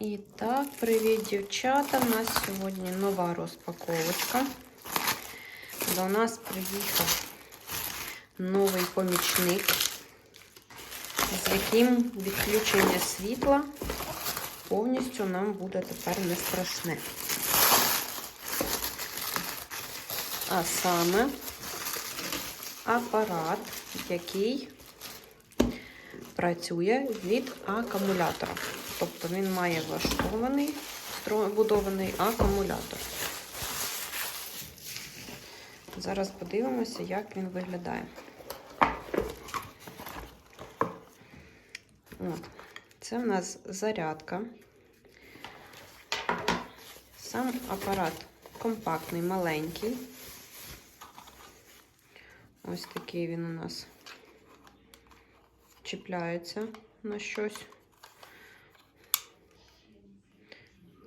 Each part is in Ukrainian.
І так, привіт, дівчата. У нас сьогодні нова розпаковочка. До нас приїхав новий помічник, з яким відключення світла повністю нам буде тепер не страшне. А саме апарат, який працює від акумулятора. Тобто він має влаштований вбудований акумулятор. Зараз подивимося, як він виглядає. От. Це в нас зарядка. Сам апарат компактний, маленький. Ось такий він у нас чіпляється на щось.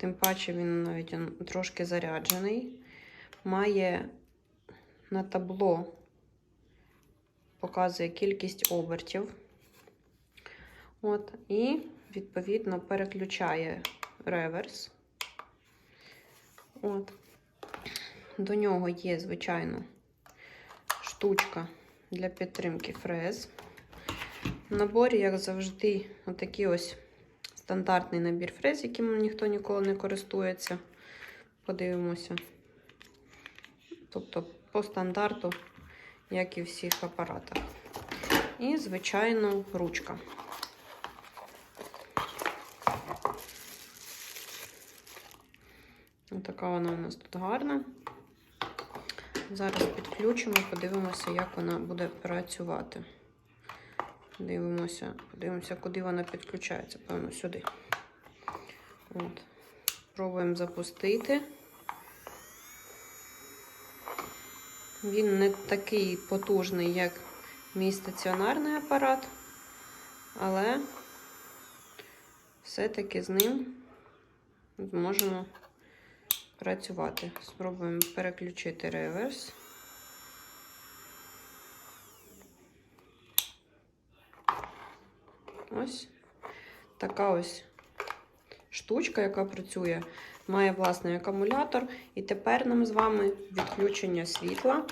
Тим паче він навіть трошки заряджений. Має на табло, показує кількість обертів. От, і, відповідно, переключає реверс. От. До нього є, звичайно, штучка для підтримки фрез. В наборі, як завжди, отакий ось стандартний набір фрез, яким ніхто ніколи не користується. Подивимося. Тобто, по стандарту, як і в всіх апаратах. І, звичайно, ручка. Така вона у нас тут гарна. Зараз підключимо, подивимося, як вона буде працювати. Дивимося, подивимося, куди вона підключається, певно, сюди. От. Пробуємо запустити. Він не такий потужний, як мій стаціонарний апарат, але все-таки з ним зможемо працювати. Спробуємо переключити реверс. Ось така ось штучка, яка працює, має власний акумулятор. І тепер нам з вами відключення світла.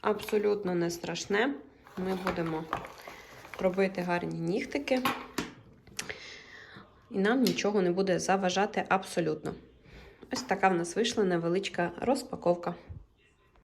Абсолютно не страшне. Ми будемо робити гарні нігтики. І нам нічого не буде заважати абсолютно. Ось така в нас вийшла невеличка розпаковка.